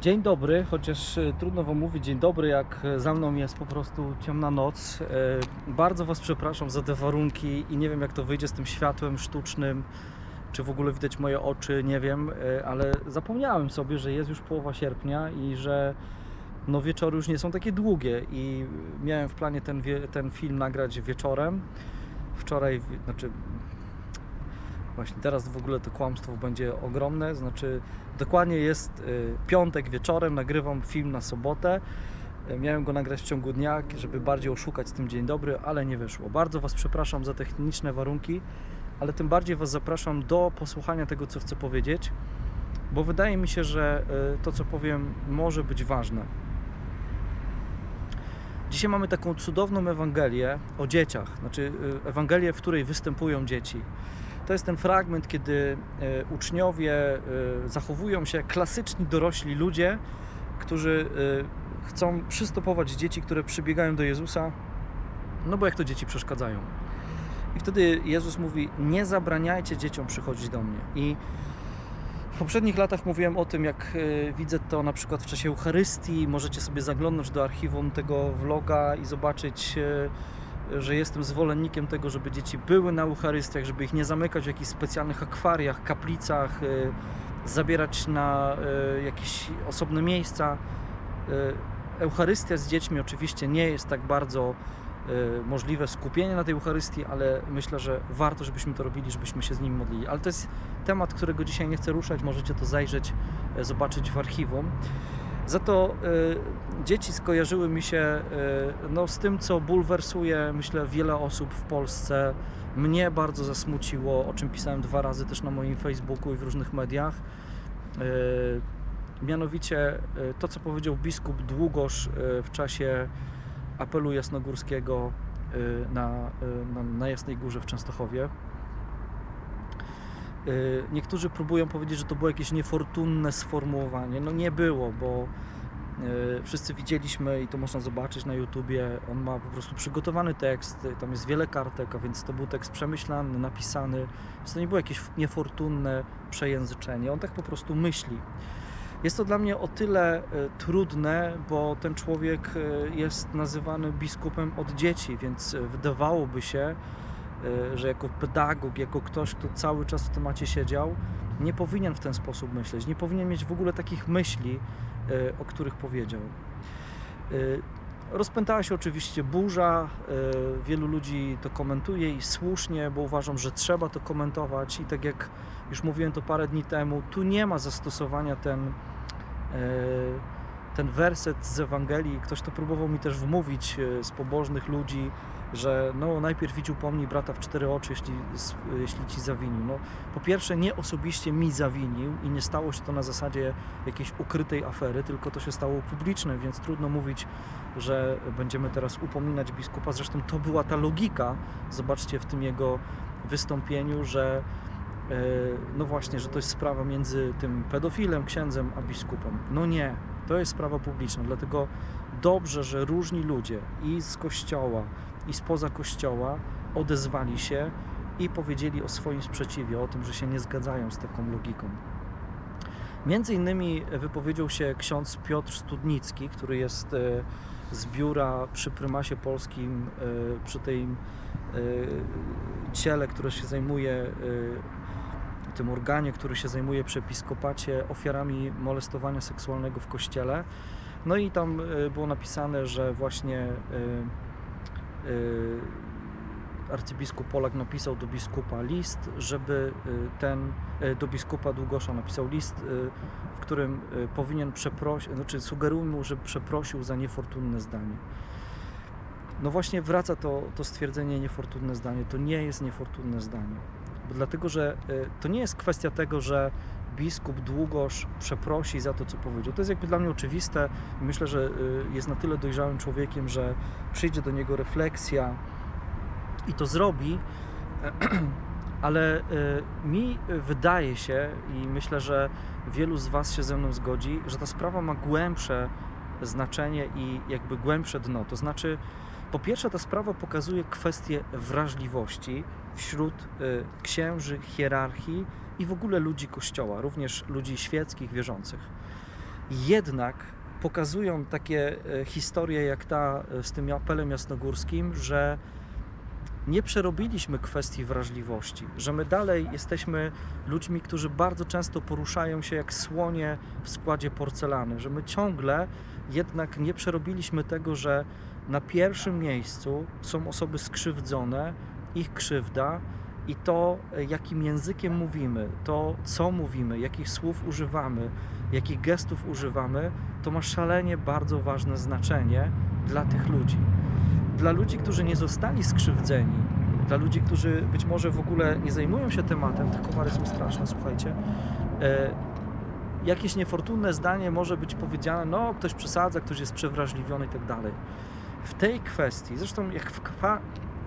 Dzień dobry, chociaż e, trudno Wam mówić dzień dobry, jak e, za mną jest po prostu ciemna noc. E, Bardzo Was przepraszam za te warunki i nie wiem jak to wyjdzie z tym światłem sztucznym, czy w ogóle widać moje oczy, nie wiem, ale zapomniałem sobie, że jest już połowa sierpnia i że no wieczory już nie są takie długie i miałem w planie ten, ten film nagrać wieczorem. Wczoraj, znaczy właśnie teraz w ogóle to kłamstwo będzie ogromne, znaczy Dokładnie jest y, piątek wieczorem, nagrywam film na sobotę. Y, Miałem go nagrać w ciągu dnia, żeby bardziej oszukać z tym dzień dobry, ale nie wyszło. Bardzo Was przepraszam za techniczne warunki, ale tym bardziej Was zapraszam do posłuchania tego, co chcę powiedzieć, bo wydaje mi się, że y, to, co powiem, może być ważne. Dzisiaj mamy taką cudowną Ewangelię o dzieciach, znaczy Ewangelię, w której występują dzieci. To jest ten fragment, kiedy e, uczniowie e, zachowują się klasyczni dorośli ludzie, którzy e, chcą przystopować dzieci, które przybiegają do Jezusa, no bo jak to dzieci przeszkadzają. I wtedy Jezus mówi: Nie zabraniajcie dzieciom przychodzić do mnie. I w poprzednich latach mówiłem o tym, jak widzę to na przykład w czasie Eucharystii. Możecie sobie zaglądnąć do archiwum tego vloga i zobaczyć. E, że jestem zwolennikiem tego, żeby dzieci były na Eucharystiach, żeby ich nie zamykać w jakichś specjalnych akwariach, kaplicach, y, zabierać na y, jakieś osobne miejsca. Y, Eucharystia z dziećmi oczywiście nie jest tak bardzo możliwe skupienie na tej Eucharystii, ale myślę, że warto, żebyśmy to robili, żebyśmy się z nimi modlili. Ale to jest temat, którego dzisiaj nie chcę ruszać, możecie to zajrzeć, zobaczyć w archiwum. Za to y, dzieci skojarzyły mi się y, no, z tym, co bulwersuje, myślę, wiele osób w Polsce. Mnie bardzo zasmuciło, o czym pisałem dwa razy też na moim Facebooku i w różnych mediach. Y, mianowicie y, to, co powiedział biskup Długosz y, w czasie apelu jasnogórskiego y, na, na, na Jasnej Górze w Częstochowie. Y, Niektórzy próbują powiedzieć, że to było jakieś niefortunne sformułowanie. No nie było, bo y, wszyscy widzieliśmy i to można zobaczyć na YouTubie. On ma po prostu przygotowany tekst, y, tam jest wiele kartek, a więc to był tekst przemyślany, napisany. Więc to nie było jakieś niefortunne przejęzyczenie. On tak po prostu myśli. Jest to dla mnie o tyle trudne, bo ten człowiek jest nazywany biskupem od dzieci, więc wydawałoby się, że jako pedagog, jako ktoś, kto cały czas w temacie siedział, nie powinien w ten sposób myśleć, nie powinien mieć w ogóle takich myśli, y, o których powiedział. Y, Rozpętała się oczywiście burza, y, wielu ludzi to komentuje i słusznie, bo uważam, że trzeba to komentować i tak jak już mówiłem to parę dni temu, tu nie ma zastosowania ten, y, ten werset z Ewangelii. Ktoś to próbował mi też wmówić y, z pobożnych ludzi, że no najpierw idź upomnij brata w cztery oczy, jeśli, jeśli ci zawinił. No, po pierwsze nie osobiście mi zawinił i nie stało się to na zasadzie jakiejś ukrytej afery, tylko to się stało publiczne, więc trudno mówić, że będziemy teraz upominać biskupa. Zresztą to była ta logika, zobaczcie w tym jego wystąpieniu, że e, no właśnie, że to jest sprawa między tym pedofilem, księdzem, a biskupem. No nie, to jest sprawa publiczna, dlatego dobrze, że różni ludzie i z kościoła, i spoza kościoła odezwali się i powiedzieli o swoim sprzeciwie, o tym, że się nie zgadzają z taką logiką. Między innymi wypowiedział się ksiądz Piotr Studnicki, który jest e, z biura przy prymasie polskim, e, przy tej e, ciele, które się zajmuje, tym organie, który się zajmuje przy episkopacie ofiarami molestowania seksualnego w kościele. No i tam e, było napisane, że właśnie e, e, arcybiskup Polak napisał do biskupa list, żeby ten, do biskupa Długosza napisał list, w którym powinien przeprosić, znaczy sugerują mu, żeby przeprosił za niefortunne zdanie. No właśnie wraca to, to stwierdzenie niefortunne zdanie. To nie jest niefortunne zdanie. Bo dlatego, że e, to nie jest kwestia tego, że biskup Długosz przeprosi za to, co powiedział. To jest jakby dla mnie oczywiste myślę, że e, jest na tyle dojrzałym człowiekiem, że przyjdzie do niego refleksja i to zrobi, ale e, mi wydaje się i myślę, że wielu z Was się ze mną zgodzi, że ta sprawa ma głębsze znaczenie i jakby głębsze dno. To znaczy, po pierwsze, ta sprawa pokazuje kwestię wrażliwości wśród y, księży, hierarchii i w ogóle ludzi Kościoła, również ludzi świeckich, wierzących. jednak pokazują takie e, historie jak ta e, z tym apelem jasnogórskim, że nie przerobiliśmy kwestii wrażliwości, że my dalej jesteśmy ludźmi, którzy bardzo często poruszają się jak słonie w składzie porcelany, że my ciągle jednak nie przerobiliśmy tego, że na pierwszym miejscu są osoby skrzywdzone, ich krzywda i to, jakim językiem mówimy, to, co mówimy, jakich słów używamy, jakich gestów używamy, to ma szalenie bardzo ważne znaczenie dla tych ludzi. Dla ludzi, którzy nie zostali skrzywdzeni, dla ludzi, którzy być może w ogóle nie zajmują się tematem, te komary są straszne, słuchajcie, e, jakieś niefortunne zdanie może być powiedziane, no ktoś przesadza, ktoś jest przewrażliwiony i tak dalej. W tej kwestii, zresztą jak w,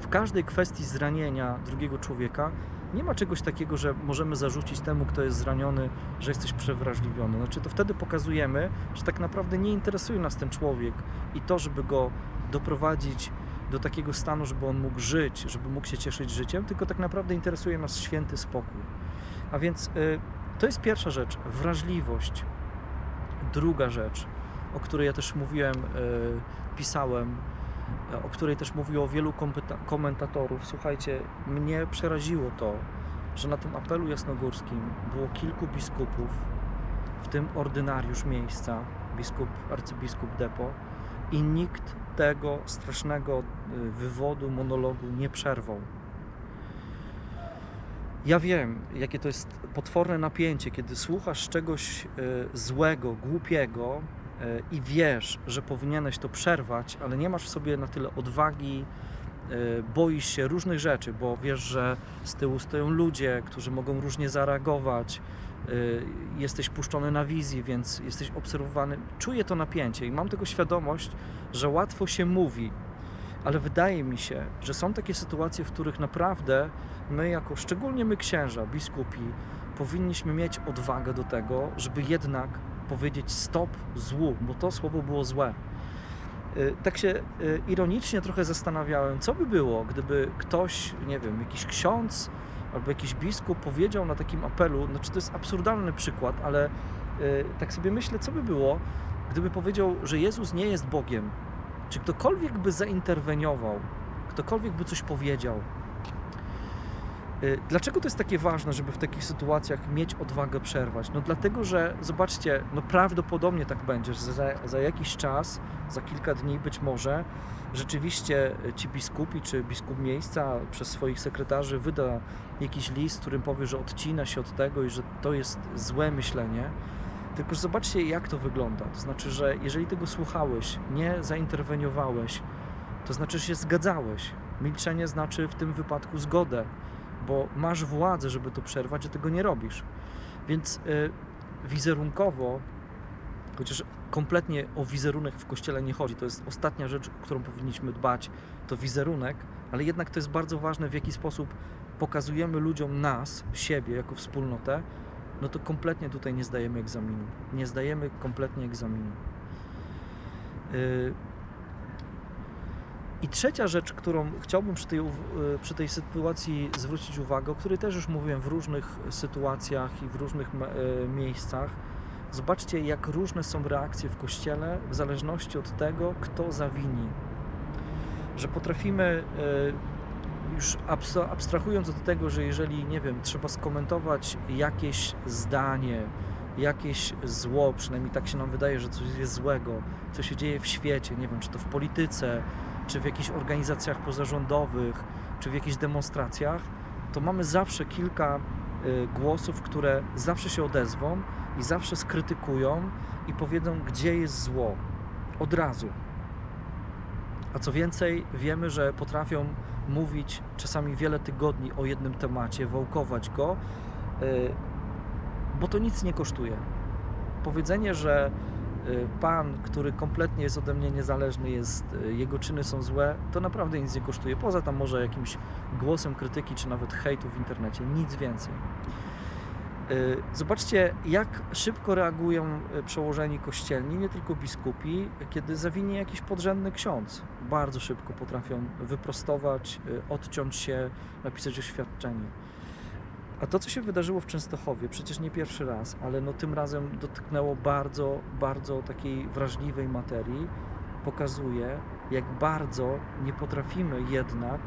w każdej kwestii zranienia drugiego człowieka, nie ma czegoś takiego, że możemy zarzucić temu, kto jest zraniony, że jesteś przewrażliwiony. Znaczy to wtedy pokazujemy, że tak naprawdę nie interesuje nas ten człowiek i to, żeby go doprowadzić do takiego stanu, żeby on mógł żyć, żeby mógł się cieszyć życiem, tylko tak naprawdę interesuje nas święty spokój. A więc y, to jest pierwsza rzecz, wrażliwość. Druga rzecz, o której ja też mówiłem, y, pisałem, y, o której też mówiło wielu komentatorów. Słuchajcie, mnie przeraziło to, że na tym apelu jasnogórskim było kilku biskupów, w tym ordynariusz miejsca, biskup, arcybiskup Depo, i nikt tego strasznego y, wywodu, monologu nie przerwał. Ja wiem, jakie to jest potworne napięcie, kiedy słuchasz czegoś y, złego, głupiego y, i wiesz, że powinieneś to przerwać, ale nie masz w sobie na tyle odwagi, boisz się różnych rzeczy, bo wiesz, że z tyłu stoją ludzie, którzy mogą różnie zareagować, y, jesteś puszczony na wizji, więc jesteś obserwowany. Czuję to napięcie i mam tego świadomość, że łatwo się mówi, ale wydaje mi się, że są takie sytuacje, w których naprawdę my, jako szczególnie my księża, biskupi, powinniśmy mieć odwagę do tego, żeby jednak powiedzieć stop złu, bo to słowo było złe. Y, Tak się y, ironicznie trochę zastanawiałem, co by było, gdyby ktoś, nie wiem, jakiś ksiądz albo jakiś biskup powiedział na takim apelu, znaczy to jest absurdalny przykład, ale y, tak sobie myślę, co by było, gdyby powiedział, że Jezus nie jest Bogiem, czy ktokolwiek by zainterweniował, ktokolwiek by coś powiedział. Y, Dlaczego to jest takie ważne, żeby w takich sytuacjach mieć odwagę przerwać? No dlatego, że zobaczcie, no prawdopodobnie tak będzie, że za, za jakiś czas, za kilka dni być może, rzeczywiście ci biskupi czy biskup miejsca przez swoich sekretarzy wyda jakiś list, którym powie, że odcina się od tego i że to jest złe myślenie. Tylko zobaczcie, jak to wygląda. To znaczy, że jeżeli tego słuchałeś, nie zainterweniowałeś, to znaczy, że się zgadzałeś. Milczenie znaczy w tym wypadku zgodę, bo masz władzę, żeby to przerwać, a tego nie robisz. Więc y, wizerunkowo, chociaż kompletnie o wizerunek w kościele nie chodzi, to jest ostatnia rzecz, o którą powinniśmy dbać, to wizerunek, ale jednak to jest bardzo ważne, w jaki sposób pokazujemy ludziom nas, siebie jako wspólnotę, no to kompletnie tutaj nie zdajemy egzaminu. Nie zdajemy kompletnie egzaminu. Yy, I trzecia rzecz, którą chciałbym przy tej, yy, przy tej sytuacji zwrócić uwagę, o której też już mówiłem w różnych sytuacjach i w różnych yy, miejscach. Zobaczcie, jak różne są reakcje w kościele w zależności od tego, kto zawini. Że potrafimy yy, już abs- abstrahując od tego, że jeżeli, nie wiem, trzeba skomentować jakieś zdanie, jakieś zło, przynajmniej tak się nam wydaje, że coś jest złego, co się dzieje w świecie, nie wiem, czy to w polityce, czy w jakichś organizacjach pozarządowych, czy w jakichś demonstracjach, to mamy zawsze kilka y, głosów, które zawsze się odezwą i zawsze skrytykują i powiedzą, gdzie jest zło. Od razu. A co więcej, wiemy, że potrafią mówić czasami wiele tygodni o jednym temacie, wałkować go, y, bo to nic nie kosztuje. Powiedzenie, że Pan, który kompletnie jest ode mnie niezależny, jest, y, jego czyny są złe, to naprawdę nic nie kosztuje. Poza tam może jakimś głosem krytyki, czy nawet hejtu w internecie. Nic więcej. Y, Zobaczcie, jak szybko reagują y, przełożeni kościelni, nie tylko biskupi, kiedy zawinie jakiś podrzędny ksiądz. Bardzo szybko potrafią wyprostować, y, odciąć się, napisać oświadczenie. A to, co się wydarzyło w Częstochowie, przecież nie pierwszy raz, ale no tym razem dotknęło bardzo, bardzo takiej wrażliwej materii, pokazuje, jak bardzo nie potrafimy jednak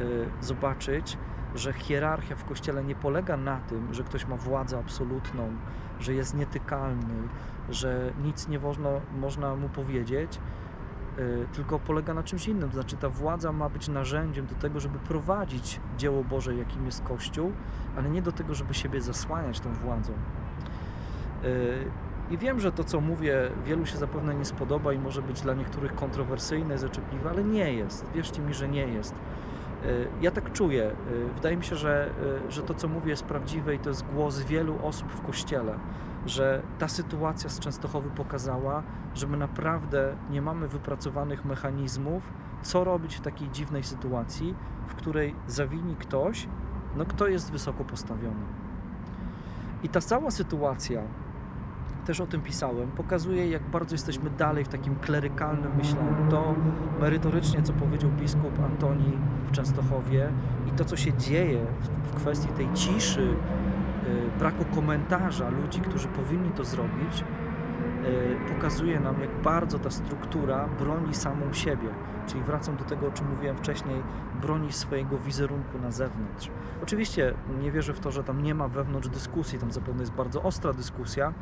y, zobaczyć, że hierarchia w Kościele nie polega na tym, że ktoś ma władzę absolutną, że jest nietykalny, że nic nie można, można mu powiedzieć, tylko polega na czymś innym. To znaczy, ta władza ma być narzędziem do tego, żeby prowadzić dzieło Boże, jakim jest Kościół, ale nie do tego, żeby siebie zasłaniać tą władzą. Y, I wiem, że to, co mówię, wielu się zapewne nie spodoba i może być dla niektórych kontrowersyjne, zaczepliwe, ale nie jest. Wierzcie mi, że nie jest. Y, Ja tak czuję. Y, Wydaje mi się, że, y, że to, co mówię, jest prawdziwe i to jest głos wielu osób w Kościele, że ta sytuacja z Częstochowy pokazała, że my naprawdę nie mamy wypracowanych mechanizmów, co robić w takiej dziwnej sytuacji, w której zawini ktoś, no kto jest wysoko postawiony. I ta cała sytuacja, też o tym pisałem, pokazuje, jak bardzo jesteśmy dalej w takim klerykalnym myśleniu. To merytorycznie, co powiedział biskup Antoni w Częstochowie i to, co się dzieje w, kwestii tej ciszy, y, braku komentarza ludzi, którzy powinni to zrobić, y, pokazuje nam, jak bardzo ta struktura broni samą siebie. Czyli wracam do tego, o czym mówiłem wcześniej, broni swojego wizerunku na zewnątrz. Oczywiście nie wierzę w to, że tam nie ma wewnątrz dyskusji, tam zapewne jest bardzo ostra dyskusja,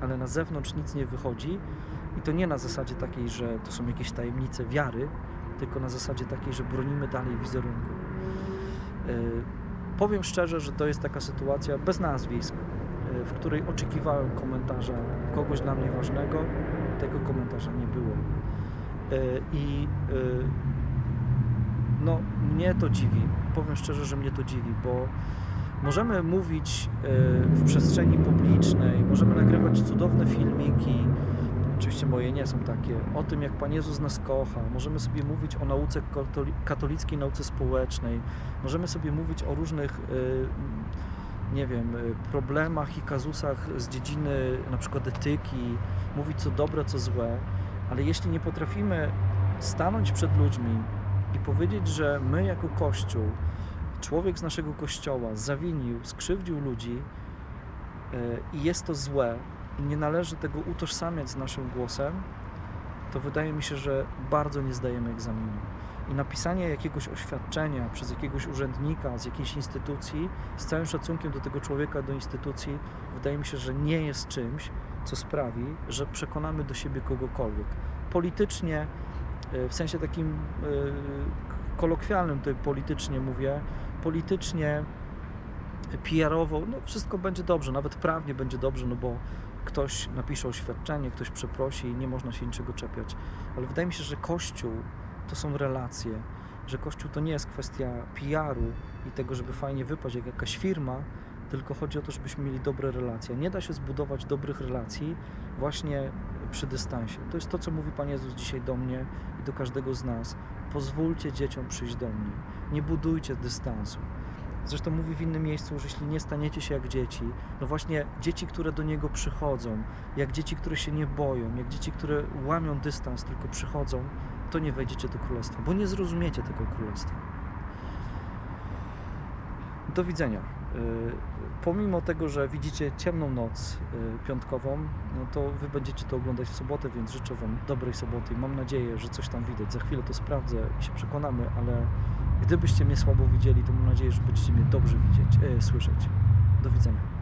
ale na zewnątrz nic nie wychodzi i to nie na zasadzie takiej, że to są jakieś tajemnice wiary, tylko na zasadzie takiej, że bronimy dalej wizerunku. Yy, Powiem szczerze, że to jest taka sytuacja bez nazwisk, yy, w której oczekiwałem komentarza kogoś dla mnie ważnego, tego komentarza nie było. Yy, I no, mnie to dziwi. Powiem szczerze, że mnie to dziwi, bo możemy mówić yy, w przestrzeni publicznej, możemy nagrywać cudowne filmiki, oczywiście moje nie są takie, o tym, jak Pan Jezus nas kocha. Możemy sobie mówić o nauce katoli- katolickiej, nauce społecznej. Możemy sobie mówić o różnych, y, nie wiem, y, problemach i kazusach z dziedziny na przykład etyki, mówić co dobre, co złe, ale jeśli nie potrafimy stanąć przed ludźmi i powiedzieć, że my jako Kościół, człowiek z naszego Kościoła zawinił, skrzywdził ludzi y, i jest to złe, i nie należy tego utożsamiać z naszym głosem, to wydaje mi się, że bardzo nie zdajemy egzaminu. I napisanie jakiegoś oświadczenia przez jakiegoś urzędnika z jakiejś instytucji, z całym szacunkiem do tego człowieka, do instytucji, wydaje mi się, że nie jest czymś, co sprawi, że przekonamy do siebie kogokolwiek. Politycznie, y, w sensie takim y, kolokwialnym, tutaj politycznie mówię, politycznie, PR-owo, no wszystko będzie dobrze, nawet prawnie będzie dobrze, no bo ktoś napisze oświadczenie, ktoś przeprosi i nie można się niczego czepiać. Ale wydaje mi się, że Kościół to są relacje, że Kościół to nie jest kwestia PR-u i tego, żeby fajnie wypaść jak jakaś firma, tylko chodzi o to, żebyśmy mieli dobre relacje. Nie da się zbudować dobrych relacji właśnie przy dystansie. To jest to, co mówi Pan Jezus dzisiaj do mnie i do każdego z nas. Pozwólcie dzieciom przyjść do mnie. Nie budujcie dystansu. Zresztą mówi w innym miejscu, że jeśli nie staniecie się jak dzieci, no właśnie dzieci, które do Niego przychodzą, jak dzieci, które się nie boją, jak dzieci, które łamią dystans, tylko przychodzą, to nie wejdziecie do Królestwa, bo nie zrozumiecie tego Królestwa. Do widzenia. Y, Pomimo tego, że widzicie ciemną noc y, piątkową, no to Wy będziecie to oglądać w sobotę, więc życzę Wam dobrej soboty mam nadzieję, że coś tam widać. Za chwilę to sprawdzę i się przekonamy, ale Gdybyście mnie słabo widzieli, to mam nadzieję, że będziecie mnie dobrze widzieć, e, słyszeć. Do widzenia.